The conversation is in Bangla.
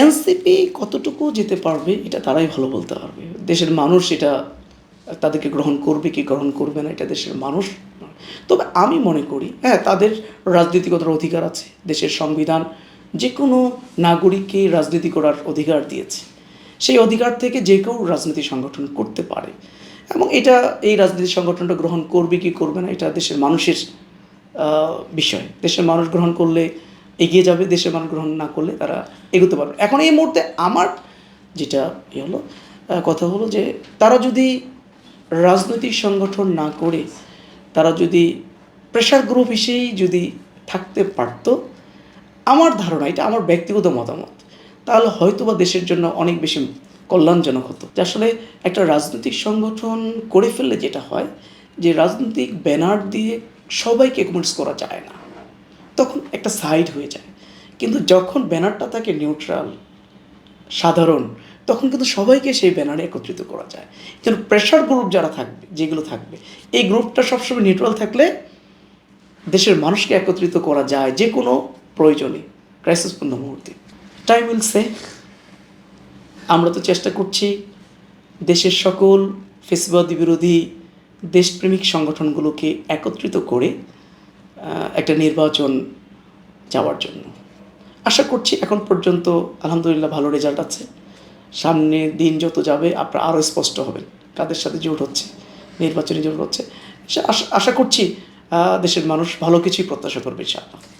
এনসিপি কতটুকু যেতে পারবে, এটা তারাই ভালো বলতে পারবে। দেশের মানুষ এটা তাদেরকে গ্রহণ করবে কি গ্রহণ করবে না, এটা দেশের মানুষ তবে আমি মনে করি হ্যাঁ তাদের রাজনীতিগত অধিকার আছে, দেশের সংবিধান যে কোনো নাগরিককে রাজনীতি করার অধিকার দিয়েছে। সেই অধিকার থেকে যে কেউ রাজনীতি সংগঠন করতে পারে। এবং এটা এই রাজনীতি সংগঠনটা গ্রহণ করবে কি করবে না, এটা দেশের মানুষের বিষয়। দেশের মানুষ গ্রহণ করলে এগিয়ে যাবে দেশের মান গ্রহণ না করলে তারা এগোতে পারবে। এখন এই মুহূর্তে আমার যেটা ইয়ে হলো কথা হলো যে তারা যদি রাজনৈতিক সংগঠন না করে, তারা যদি প্রেশার গ্রুপ হিসেবেই যদি থাকতে পারতো, আমার ধারণা, এটা আমার ব্যক্তিগত মতামত, তাহলে হয়তো বা দেশের জন্য অনেক বেশি কল্যাণজনক হতো। যে আসলে একটা রাজনৈতিক সংগঠন করে ফেললে যেটা হয়, যে রাজনৈতিক ব্যানার দিয়ে সবাইকে কমেন্টস করা যায় না। তখন একটা সাইড হয়ে যায়। কিন্তু যখন ব্যানারটা থাকে নিউট্রাল সাধারণ, তখন কিন্তু সবাইকে সেই ব্যানারে একত্রিত করা যায়। কিন্তু প্রেশার গ্রুপ যারা থাকবে, যেগুলো থাকবে, এই গ্রুপটা সবসময় নিউট্রাল থাকলে দেশের মানুষকে একত্রিত করা যায় যে কোনো প্রয়োজনে ক্রাইসিসপূর্ণ মুহূর্তে। টাইম উইল সে আমরা তো চেষ্টা করছি দেশের সকল ফেসিবাদী বিরোধী দেশপ্রেমিক সংগঠনগুলোকে একত্রিত করে একটা নির্বাচন যাওয়ার জন্য। আশা করছি এখন পর্যন্ত আলহামদুলিল্লাহ ভালো রেজাল্ট আছে। সামনে দিন যত যাবে আপনারা আরও স্পষ্ট হবেন কাদের সাথে জোট হচ্ছে, নির্বাচনী জোট হচ্ছে। আশা- করছি দেশের মানুষ ভালো কিছুই প্রত্যাশা করবে ইনশাআল্লাহ।